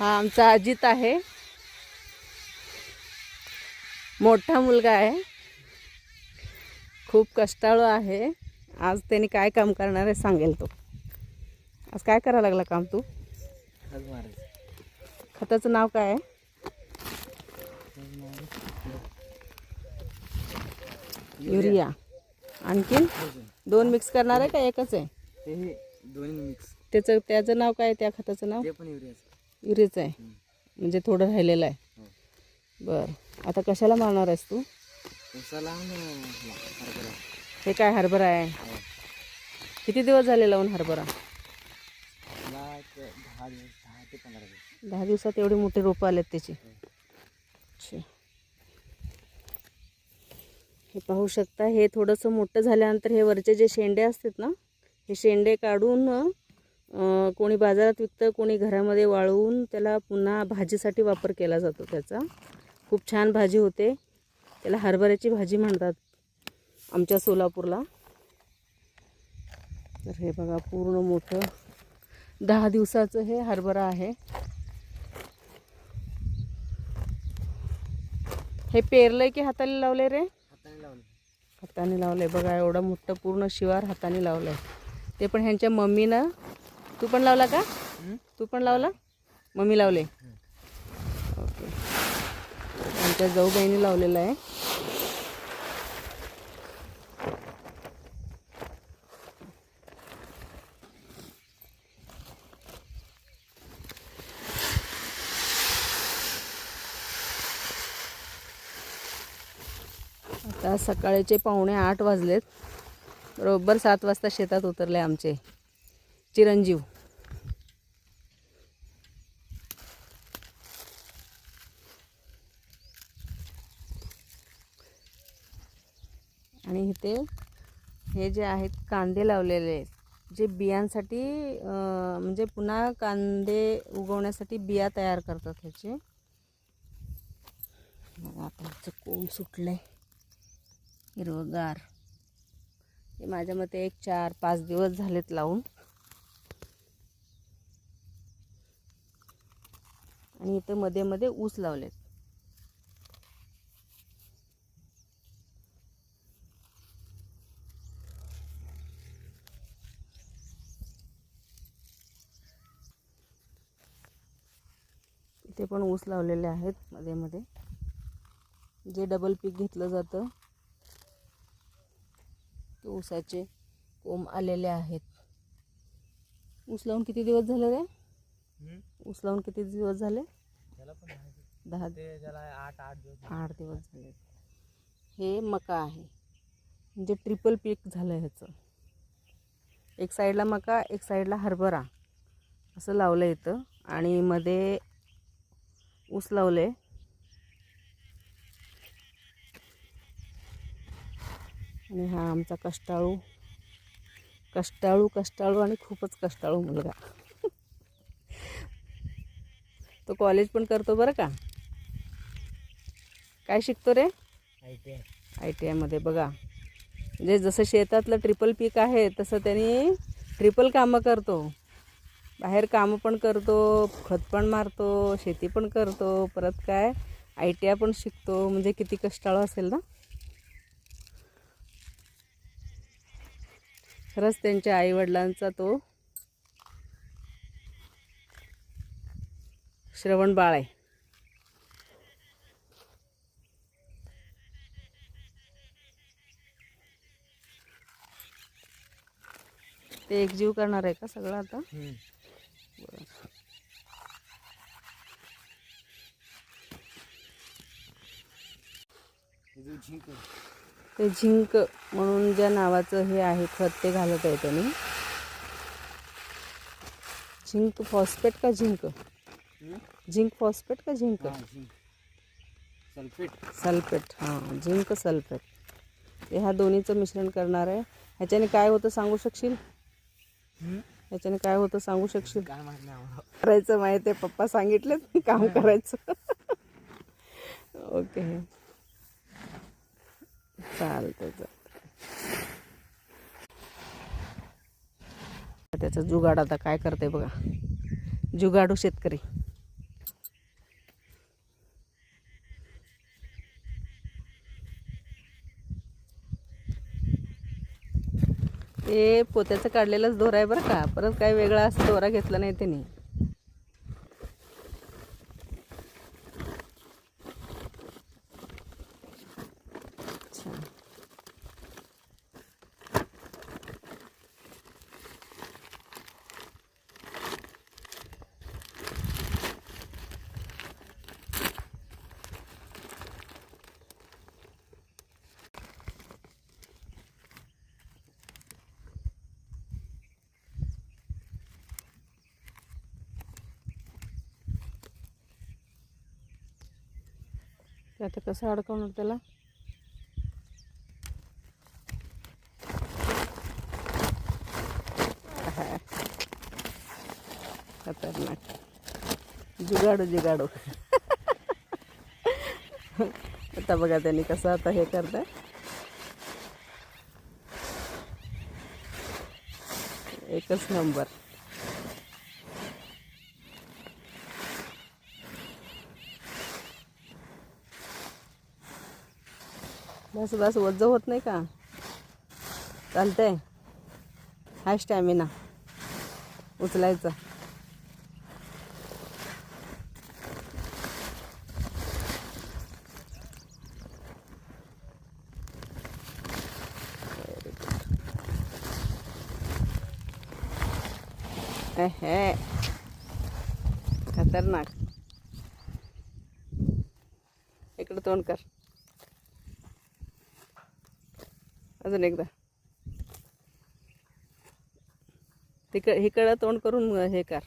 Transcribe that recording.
हा आमचा अजित आहे. मोठा मुलगा आहे. खूप कष्टाळू आहे. आज त्यांनी काय काम करणार आहे सांगेल तो. आज काय करायला लागला काम तू? खताचं नाव काय आहे? युरिया. आणखीन? दोन मिक्स करणार आहे का एकच आहे? त्याचं त्याचं नाव काय त्या खताचं नाव? युरियाचं आहे. म्हणजे थोडं राहिलेलं आहे. हो. बरं. आता कशाला मारणार आहेस तू? हे काय हरभरा आहे? हो. किती दिवस झाले लावून हरभरा? दहा दिवसात एवढे मोठे रोपं आलेत त्याची. अच्छा. हे पाहू शकता हे थोडंसं मोठं झाल्यानंतर हे वरचे जे शेंडे असतात ना हे शेंडे काढून कोणी बाजारात विकतं कोणी घरामध्ये वाळवून त्याला पुन्हा भाजीसाठी वापर केला जातो त्याचा. खूप छान भाजी होते. त्याला हरभऱ्याची भाजी म्हणतात आमच्या सोलापूरला. तर हे बघा पूर्ण मोठं. दहा दिवसाचं हे हरभरा आहे. हे पेरलंय की हाताने लावले रे? हाताने लावलं बघा एवढं मोठं पूर्ण शिवार हाताने लावलंय. ते पण ह्यांच्या मम्मीनं तू पण लावला का? तू पण लावला? मम्मी लावले. ओके. आमच्या जाऊ बहिणी लावलेलं आहे. आता सकाळचे पावणे आठ वाजलेत. बरोबर सात वाजता शेतात उतरले आमचे. चिरंजीव. आणि इथे हे जे आहेत कांदे लावलेले आहेत. जे बियांसाठी म्हणजे पुन्हा कांदे उगवण्यासाठी बिया तयार करतात ह्याचे. आता ह्याचं कोंब आहे हिरवगार. हे माझ्या मते एक चार पाच दिवस झालेत लावून. आणि इथे मध्ये मध्ये ऊस लावलेत. इथे पण ऊस लावलेले आहेत मध्ये मध्ये. जे डबल पीक घेतलं जातं ते ऊसाचे कोंब आलेले आहेत. ऊस लावून किती दिवस झाले रे? ऊस लावून किती दिवस झाले? दहा आठ आठ दिवस आठ दिवस झाले. हे मका आहे. म्हणजे ट्रिपल पीक झालं ह्याचं. एक साईडला मका एक साईडला हरभरा. असं लावलं इथं. आणि मध्ये ऊस लावले आणि हा आमचा कष्टाळू. कष्टाळू कष्टाळू आणि खूपच कष्टाळू मुलगा. तो कॉलेज पण करतो बरं का? काय शिकतो रे? I T I I T आयमध्ये बघा. म्हणजे जसं शेतातलं ट्रिपल पीक आहे तसं त्यांनी ट्रिपल कामं करतो. बाहेर कामं पण करतो खत पण मारतो शेती पण करतो परत काय? आय टी आय पण शिकतो. म्हणजे किती कष्टाळू असेल ना? खरंच त्यांच्या आईवडिलांचा तो श्रवण बाळ आहे. ते एकजीव करणार आहे का सगळं आता? हे ते झिंक म्हणून ज्या नावाचं हे आहे खत ते घालत आहे त्यांनी. झिंक फॉस्फेट का झिंक? झिंक फॉस्फेट का झिंक? झिंक. सल्फेट. सल्फेट हां झिंक सल्फेट. ह्या दोन्हीचं मिश्रण करणार आहे. ह्याच्याने काय होतं सांगू शकशील? ह्याच्याने काय होतं सांगू शकशील? करायचं माहिती आहे पप्पा सांगितलं काम करायचं. ओके. चालतं चालतं त्याचा जुगाड आता काय करते बघा. जुगाडू शेतकरी. ते पोत्याचं काढलेलाच दोरा आहे बरं का. परत काय वेगळा असं दोरा घेतला नाही त्यांनी. अच्छा आता कसं अडकवणार त्याला? खतरनाक. जुगाडू जुगाडू. आता बघा त्यांनी कसं आता हे करता एकच नंबर. बस बस वज्ज होत नाही का? चालतंय. हा स्टॅमिना उचलायचा. हे. खतरनाक. इकडं तोंड कर. अजून एकदा. तिकड हिकडं तोंड करून हे कर.